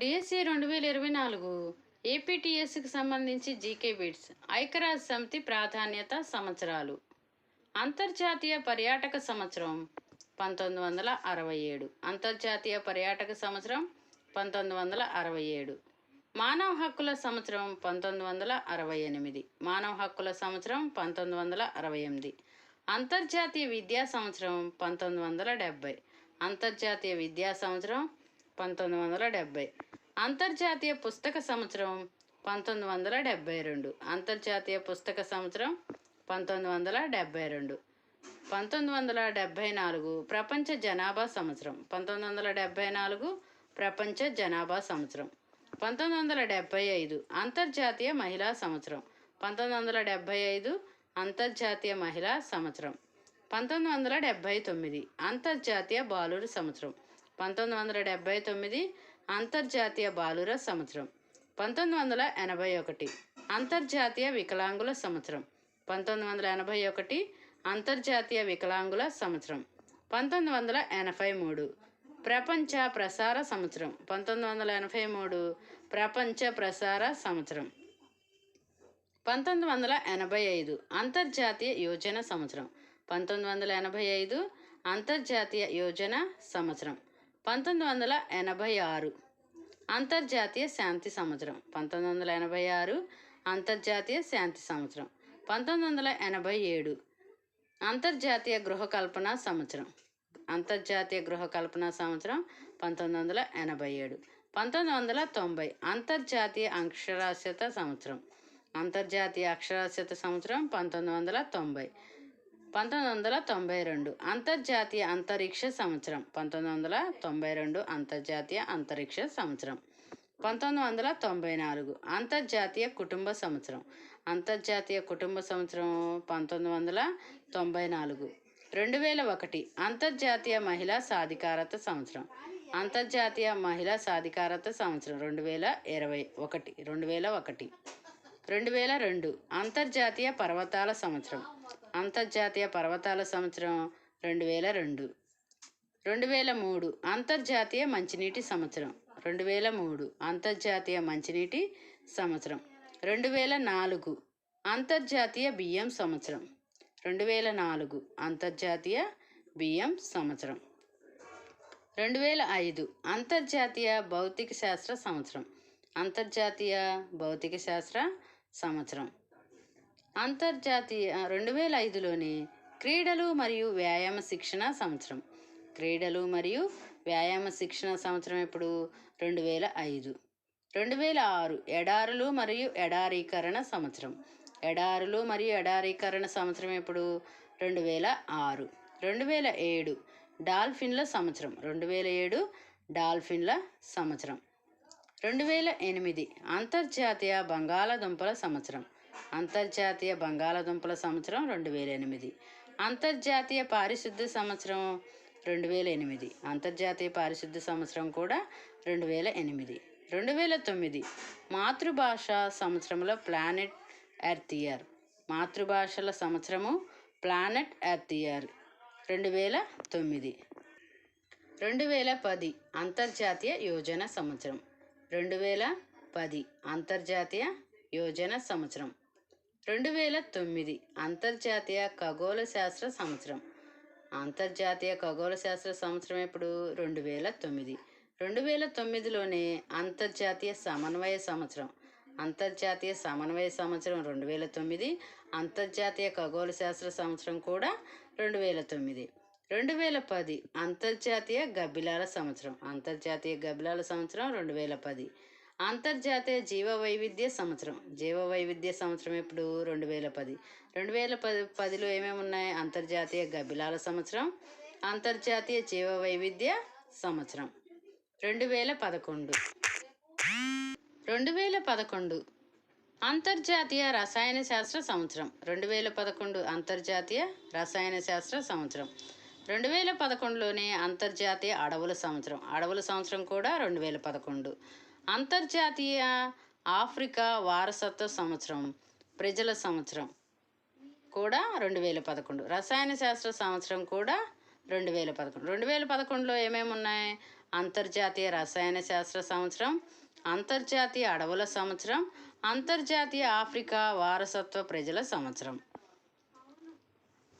DSC రెండు వేల ఇరవై నాలుగు ఏపీటీఎస్కి సంబంధించి జీకే బిట్స్ ఐక్యరాజ్య సమితి ప్రాధాన్యత సంవత్సరాలు. అంతర్జాతీయ పర్యాటక సంవత్సరం పంతొమ్మిది వందల అరవై ఏడు. అంతర్జాతీయ పర్యాటక సంవత్సరం పంతొమ్మిది వందల అరవై ఏడు. మానవ హక్కుల సంవత్సరం పంతొమ్మిది వందల అరవై ఎనిమిది. మానవ హక్కుల సంవత్సరం పంతొమ్మిది వందల అరవై ఎనిమిది. అంతర్జాతీయ విద్యా సంవత్సరం పంతొమ్మిది వందల డెబ్భై అంతర్జాతీయ విద్యా సంవత్సరం పంతొమ్మిది వందల డెబ్భై. అంతర్జాతీయ పుస్తక సంవత్సరం పంతొమ్మిది వందల డెబ్భై రెండు. అంతర్జాతీయ పుస్తక సంవత్సరం పంతొమ్మిది వందల డెబ్భై రెండు. పంతొమ్మిది వందల డెబ్భై నాలుగు ప్రపంచ జనాభా సంవత్సరం. పంతొమ్మిది వందల డెబ్భై నాలుగు ప్రపంచ జనాభా సంవత్సరం. పంతొమ్మిది వందల డెబ్భై ఐదు అంతర్జాతీయ మహిళా సంవత్సరం. పంతొమ్మిది వందల డెబ్భై ఐదు అంతర్జాతీయ మహిళా సంవత్సరం. పంతొమ్మిది వందల డెబ్భై తొమ్మిది అంతర్జాతీయ బాలుర సంవత్సరం. పంతొమ్మిది వందల డెబ్భై తొమ్మిది అంతర్జాతీయ బాలుర సంవత్సరం. పంతొమ్మిది వందల ఎనభై ఒకటి అంతర్జాతీయ వికలాంగుల సంవత్సరం. పంతొమ్మిది వందల ఎనభై ఒకటి అంతర్జాతీయ వికలాంగుల సంవత్సరం. పంతొమ్మిది వందల ఎనభై మూడు ప్రపంచ ప్రసార సంవత్సరం. పంతొమ్మిది వందల ఎనభై మూడు ప్రపంచ ప్రసార సంవత్సరం. పంతొమ్మిది వందల ఎనభై ఐదు అంతర్జాతీయ యోజన సంవత్సరం. పంతొమ్మిది వందల ఎనభై ఐదు అంతర్జాతీయ యోజన సంవత్సరం. పంతొమ్మిది వందల ఎనభై ఆరు అంతర్జాతీయ శాంతి సంవత్సరం. పంతొమ్మిది వందల ఎనభై ఆరు అంతర్జాతీయ శాంతి సంవత్సరం. పంతొమ్మిది వందల ఎనభై ఏడు అంతర్జాతీయ గృహకల్పన సంవత్సరం. అంతర్జాతీయ గృహకల్పన సంవత్సరం పంతొమ్మిది వందల ఎనభై ఏడు. పంతొమ్మిది వందల తొంభై అంతర్జాతీయ అక్షరాస్యత సంవత్సరం. అంతర్జాతీయ అక్షరాస్యత సంవత్సరం పంతొమ్మిది వందల తొంభై. పంతొమ్మిది వందల తొంభై రెండు అంతర్జాతీయ అంతరిక్ష సంవత్సరం. పంతొమ్మిది వందల తొంభై రెండు అంతర్జాతీయ అంతరిక్ష సంవత్సరం. పంతొమ్మిది వందల తొంభై నాలుగు అంతర్జాతీయ కుటుంబ సంవత్సరం. అంతర్జాతీయ కుటుంబ సంవత్సరం పంతొమ్మిది వందల తొంభై నాలుగు. రెండు వేల ఒకటి అంతర్జాతీయ మహిళా సాధికారత సంవత్సరం. అంతర్జాతీయ మహిళా సాధికారత సంవత్సరం రెండు వేల ఇరవై ఒకటి. రెండు వేల ఒకటి. రెండు వేల రెండు అంతర్జాతీయ పర్వతాల సంవత్సరం. అంతర్జాతీయ పర్వతాల సంవత్సరం రెండు వేల రెండు. రెండు వేల మూడు అంతర్జాతీయ మంచినీటి సంవత్సరం. రెండు వేల మూడు అంతర్జాతీయ మంచినీటి సంవత్సరం. రెండు వేల నాలుగు అంతర్జాతీయ బియ్యం సంవత్సరం. రెండు వేల నాలుగు అంతర్జాతీయ బియ్యం సంవత్సరం. రెండు వేల ఐదు అంతర్జాతీయ భౌతిక శాస్త్ర సంవత్సరం. అంతర్జాతీయ భౌతిక శాస్త్ర సంవత్సరం. అంతర్జాతీయ రెండు వేల ఐదులోని క్రీడలు మరియు వ్యాయామ శిక్షణ సంవత్సరం. క్రీడలు మరియు వ్యాయామ శిక్షణ సంవత్సరం ఇప్పుడు రెండు వేల ఐదు రెండు వేల ఆరు ఎడారులు మరియు ఎడారీకరణ సంవత్సరం. ఎడారులు మరియు ఎడారీకరణ సంవత్సరం ఎప్పుడు? రెండు వేల ఆరు రెండు వేల ఏడు డాల్ఫిన్ల సంవత్సరం. రెండు వేల ఏడు డాల్ఫిన్ల సంవత్సరం. రెండు వేల ఎనిమిది అంతర్జాతీయ బంగాళాదుంపల సంవత్సరం. అంతర్జాతీయ బంగాళాదుంపల సంవత్సరం రెండు వేల ఎనిమిది అంతర్జాతీయ పారిశుద్ధ సంవత్సరం రెండు వేల ఎనిమిది అంతర్జాతీయ పారిశుద్ధ సంవత్సరం కూడా రెండు వేల ఎనిమిది రెండు వేల తొమ్మిది మాతృభాష సంవత్సరంలో ప్లానెట్ ఎర్త్ ఇయర్. మాతృభాషల సంవత్సరము ప్లానెట్ ఎర్త్ ఇయర్. రెండు వేల తొమ్మిది రెండు వేల పది అంతర్జాతీయ యోజన సంవత్సరం. రెండు వేల పది అంతర్జాతీయ యోజన సంవత్సరం. రెండు వేల తొమ్మిది అంతర్జాతీయ ఖగోళ శాస్త్ర సంవత్సరం. అంతర్జాతీయ ఖగోళ శాస్త్ర సంవత్సరం ఇప్పుడు రెండు వేల తొమ్మిది. రెండు వేల తొమ్మిదిలోనే అంతర్జాతీయ సమన్వయ సంవత్సరం. అంతర్జాతీయ సమన్వయ సంవత్సరం రెండు వేల తొమ్మిది అంతర్జాతీయ ఖగోళ శాస్త్ర సంవత్సరం కూడా రెండు వేల తొమ్మిది. రెండు వేల పది అంతర్జాతీయ గబ్బిలాల సంవత్సరం. అంతర్జాతీయ గబ్బిలాల సంవత్సరం రెండు వేల పది. అంతర్జాతీయ జీవ వైవిధ్య సంవత్సరం. జీవ వైవిధ్య సంవత్సరం ఇప్పుడు రెండు వేల పది. రెండు వేల పది పదిలో ఏమేమి ఉన్నాయి? అంతర్జాతీయ గబిలాల సంవత్సరం అంతర్జాతీయ జీవ వైవిధ్య సంవత్సరం. రెండు వేల పదకొండు. రెండు వేల పదకొండు. అంతర్జాతీయ రసాయన శాస్త్ర సంవత్సరం. రెండు వేల పదకొండు అంతర్జాతీయ రసాయన శాస్త్ర సంవత్సరం. రెండు వేల పదకొండులోనే అంతర్జాతీయ అడవుల సంవత్సరం. అడవుల సంవత్సరం కూడా రెండు వేల పదకొండు. అంతర్జాతీయ ఆఫ్రికా వారసత్వ సంవత్సరం ప్రజల సంవత్సరం కూడా రెండు వేల పదకొండు. రసాయన శాస్త్ర సంవత్సరం కూడా రెండు వేల పదకొండు. రెండు వేల పదకొండులో ఏమేమి ఉన్నాయి? అంతర్జాతీయ రసాయన శాస్త్ర సంవత్సరం అంతర్జాతీయ అడవుల సంవత్సరం అంతర్జాతీయ ఆఫ్రికా వారసత్వ ప్రజల సంవత్సరం.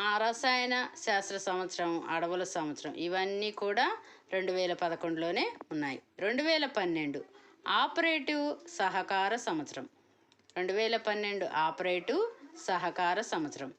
ఆ రసాయన శాస్త్ర సంవత్సరం అడవుల సంవత్సరం ఇవన్నీ కూడా రెండు వేల పదకొండులోనే ఉన్నాయి. రెండు వేల పన్నెండు ఆపరేటివ్ సహకార సంవత్సరం. రెండు వేల పన్నెండు ఆపరేటివ్ సహకార సంవత్సరం.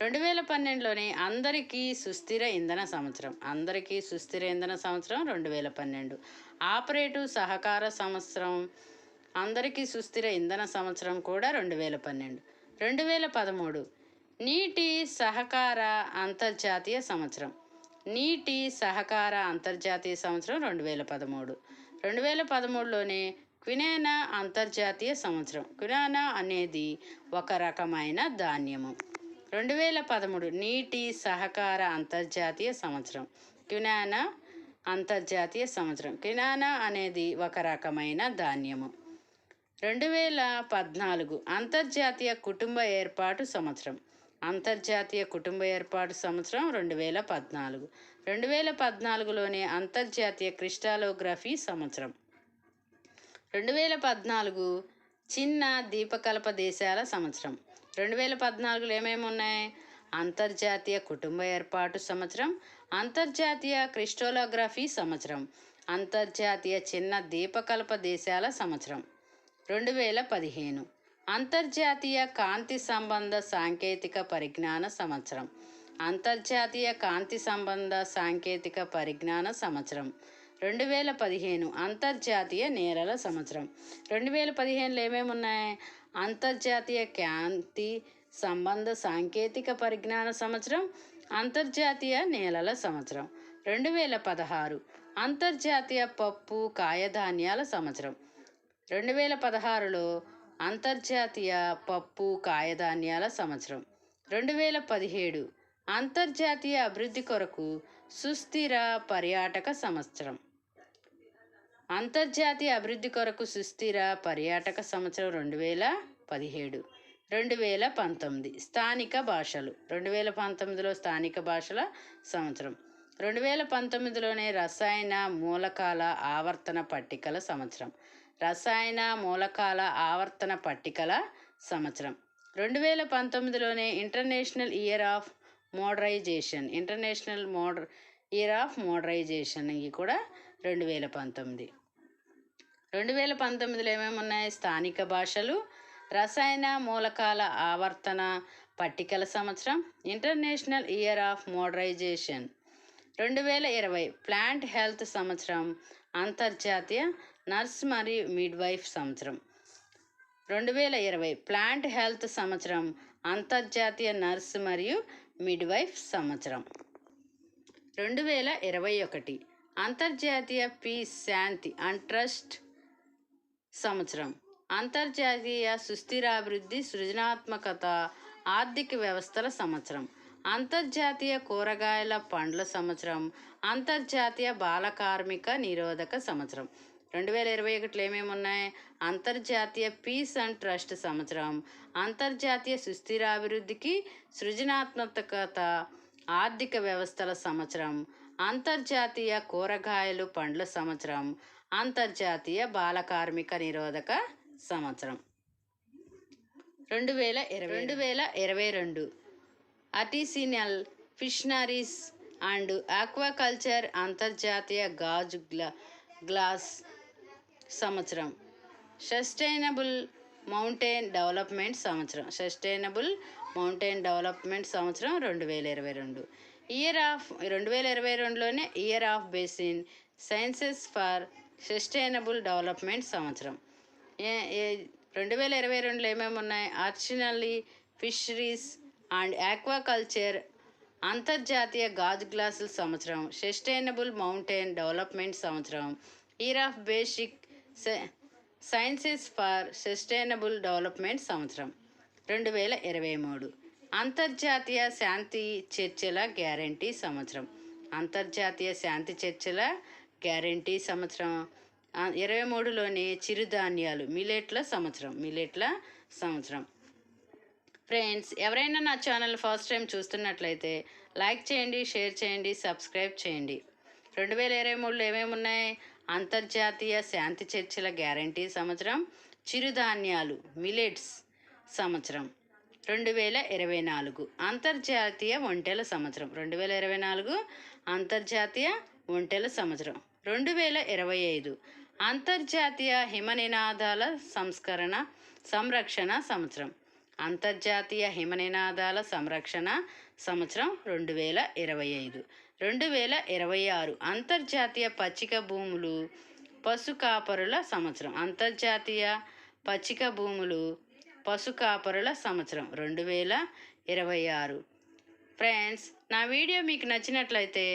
రెండు వేల పన్నెండులోనే అందరికీ సుస్థిర ఇంధన సంవత్సరం. అందరికీ సుస్థిర ఇంధన సంవత్సరం రెండు వేల పన్నెండు. ఆపరేటివ్ సహకార సంవత్సరం అందరికీ సుస్థిర ఇంధన సంవత్సరం కూడా రెండు వేల పన్నెండు. రెండు వేల పదమూడు. నీటి సహకార అంతర్జాతీయ సంవత్సరం. నీటి సహకార అంతర్జాతీయ సంవత్సరం రెండు వేల పదమూడు. రెండు వేల పదమూడులోనే క్వినేనా అంతర్జాతీయ సంవత్సరం. క్వినానా అనేది ఒక రకమైన ధాన్యము. రెండు వేల పదమూడు నీటి సహకార అంతర్జాతీయ సంవత్సరం. క్వినానా అంతర్జాతీయ సంవత్సరం. క్వినానా అనేది ఒక రకమైన ధాన్యము. రెండు వేల పద్నాలుగు అంతర్జాతీయ కుటుంబ ఏర్పాటు సంవత్సరం. అంతర్జాతీయ కుటుంబ ఏర్పాటు సంవత్సరం రెండు వేల పద్నాలుగు. రెండు వేల పద్నాలుగులోనే అంతర్జాతీయ క్రిస్టాలోగ్రఫీ సంవత్సరం. రెండు వేల పద్నాలుగు చిన్న దీపకల్ప దేశాల సంవత్సరం. రెండు వేల పద్నాలుగులో ఏమేమి ఉన్నాయి? అంతర్జాతీయ కుటుంబ ఏర్పాటు సంవత్సరం అంతర్జాతీయ క్రిస్టోలోగ్రఫీ సంవత్సరం అంతర్జాతీయ చిన్న దీపకల్ప దేశాల సంవత్సరం. రెండు వేల పదిహేను. అంతర్జాతీయ కాంతి సంబంధ సాంకేతిక పరిజ్ఞాన సంవత్సరం. అంతర్జాతీయ కాంతి సంబంధ సాంకేతిక పరిజ్ఞాన సంవత్సరం. రెండు వేల పదిహేను అంతర్జాతీయ నేరల సంవత్సరం. రెండు వేల పదిహేనులో ఏమేమి ఉన్నాయి? అంతర్జాతీయ కాంతి సంబంధ సాంకేతిక పరిజ్ఞాన సంవత్సరం అంతర్జాతీయ నేలల సంవత్సరం. రెండు వేల పదహారు అంతర్జాతీయ పప్పు కాయధాన్యాల సంవత్సరం. రెండు వేల పదహారులో అంతర్జాతీయ పప్పు కాయధాన్యాల సంవత్సరం. రెండు వేల పదిహేడు అంతర్జాతీయ అభివృద్ధి కొరకు సుస్థిర పర్యాటక సంవత్సరం. అంతర్జాతీయ అభివృద్ధి కొరకు సుస్థిర పర్యాటక సంవత్సరం రెండు వేల పదిహేడు రెండు వేల పంతొమ్మిది స్థానిక భాషలు. రెండు వేల పంతొమ్మిదిలో స్థానిక భాషల సంవత్సరం. రెండు వేల పంతొమ్మిదిలోనే రసాయన మూలకాల ఆవర్తన పట్టికల సంవత్సరం. రసాయన మూలకాల ఆవర్తన పట్టికల సంవత్సరం. రెండు వేల పంతొమ్మిదిలోనే international year of moderation international మోడర్ year of modernisation ఇవి కూడా రెండు వేల పంతొమ్మిది. రెండు వేల పంతొమ్మిదిలో ఏమేమి ఉన్నాయి స్థానిక భాషలు రసాయన మూలకాల ఆవర్తన పట్టికల సంవత్సరం ఇంటర్నేషనల్ ఇయర్ ఆఫ్ మోడరైజేషన్. రెండు వేల ఇరవై ప్లాంట్ హెల్త్ సంవత్సరం అంతర్జాతీయ నర్స్ మరియు మిడ్వైఫ్ సంవత్సరం. రెండు వేల ఇరవై ప్లాంట్ హెల్త్ సంవత్సరం అంతర్జాతీయ నర్స్ మరియు మిడ్వైఫ్ సంవత్సరం. రెండు వేల ఇరవై ఒకటి అంతర్జాతీయ పీస్ శాంతి అండ్ ట్రస్ట్ సంవత్సరం. అంతర్జాతీయ సుస్థిరాభివృద్ధి సృజనాత్మకత ఆర్థిక వ్యవస్థల సంవత్సరం. అంతర్జాతీయ కూరగాయల పండ్ల సంవత్సరం అంతర్జాతీయ బాల కార్మిక నిరోధక సంవత్సరం. రెండు వేల ఇరవై ఒకటిలో ఏమేమి ఉన్నాయి అంతర్జాతీయ పీస్ అండ్ ట్రస్ట్ సంవత్సరం. అంతర్జాతీయ సుస్థిరాభివృద్ధికి సృజనాత్మకత ఆర్థిక వ్యవస్థల సంవత్సరం. అంతర్జాతీయ కూరగాయలు పండ్ల సంవత్సరం. అంతర్జాతీయ బాల కార్మిక నిరోధక సంవత్సరం. రెండు వేల ఇరవై రెండు. వేల ఇరవై రెండు. అటిసినల్ ఫిషనరీస్ అండ్ ఆక్వాకల్చర్ అంతర్జాతీయ గాజు గ్లా గ్లాస్ సంవత్సరం. సస్టైనబుల్ మౌంటైన్ డెవలప్మెంట్ సంవత్సరం. సస్టైనబుల్ మౌంటైన్ డెవలప్మెంట్ సంవత్సరం రెండు వేల ఇరవై రెండు. ఇయర్ ఆఫ్ రెండు వేల ఇరవై రెండులోనే year of basic sciences for sustainable development సంవత్సరం. ఏ రెండు వేల ఇరవై రెండులో ఏమేమి ఉన్నాయి? ఆర్చినల్లీ ఫిషరీస్ అండ్ ఆక్వాకల్చర్ అంతర్జాతీయ గాజు గ్లాసుల సంవత్సరం. సస్టైనబుల్ మౌంటైన్ డెవలప్మెంట్ సంవత్సరం. Year of basic sciences for sustainable development సంవత్సరం రెండు వేల ఇరవై మూడు. అంతర్జాతీయ శాంతి చర్చల గ్యారంటీ సంవత్సరం. అంతర్జాతీయ శాంతి చర్చల గ్యారంటీ సంవత్సరం. ఇరవై మూడులోని చిరుధాన్యాలు మిలెట్ల సంవత్సరం మిలెట్ల సంవత్సరం. ఫ్రెండ్స్ ఎవరైనా నా ఛానల్ ఫస్ట్ టైం చూస్తున్నట్లయితే లైక్ చేయండి షేర్ చేయండి సబ్స్క్రైబ్ చేయండి. రెండు వేల ఇరవై మూడులో ఏమేమి ఉన్నాయి అంతర్జాతీయ శాంతి చర్చల గ్యారంటీ సంవత్సరం చిరుధాన్యాలు మిలెట్స్ సంవత్సరం. రెండు వేల ఇరవై నాలుగు అంతర్జాతీయ ఒంటెల సంవత్సరం. రెండు వేల ఇరవై నాలుగు అంతర్జాతీయ ఒంటెల సంవత్సరం. రెండు వేల ఇరవై ఐదు అంతర్జాతీయ హిమనినాదాల సంస్కరణ సంరక్షణ సంవత్సరం. అంతర్జాతీయ హిమనినాదాల సంరక్షణ సంవత్సరం రెండు వేల ఇరవై ఐదు రెండు వేల ఇరవై ఆరు అంతర్జాతీయ పచ్చిక భూములు పశు కాపరుల సంవత్సరం. అంతర్జాతీయ పచ్చిక భూములు పశు కాపరుల సంవత్సరం. రెండు వేల ఇరవై ఆరు. ఫ్రెండ్స్ నా వీడియో మీకు నచ్చినట్లయితే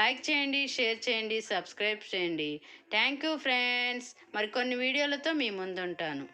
లైక్ చేయండి షేర్ చేయండి సబ్స్క్రైబ్ చేయండి. Thank you friends. మరికొన్ని వీడియోలతో మీ ముందుంటాను.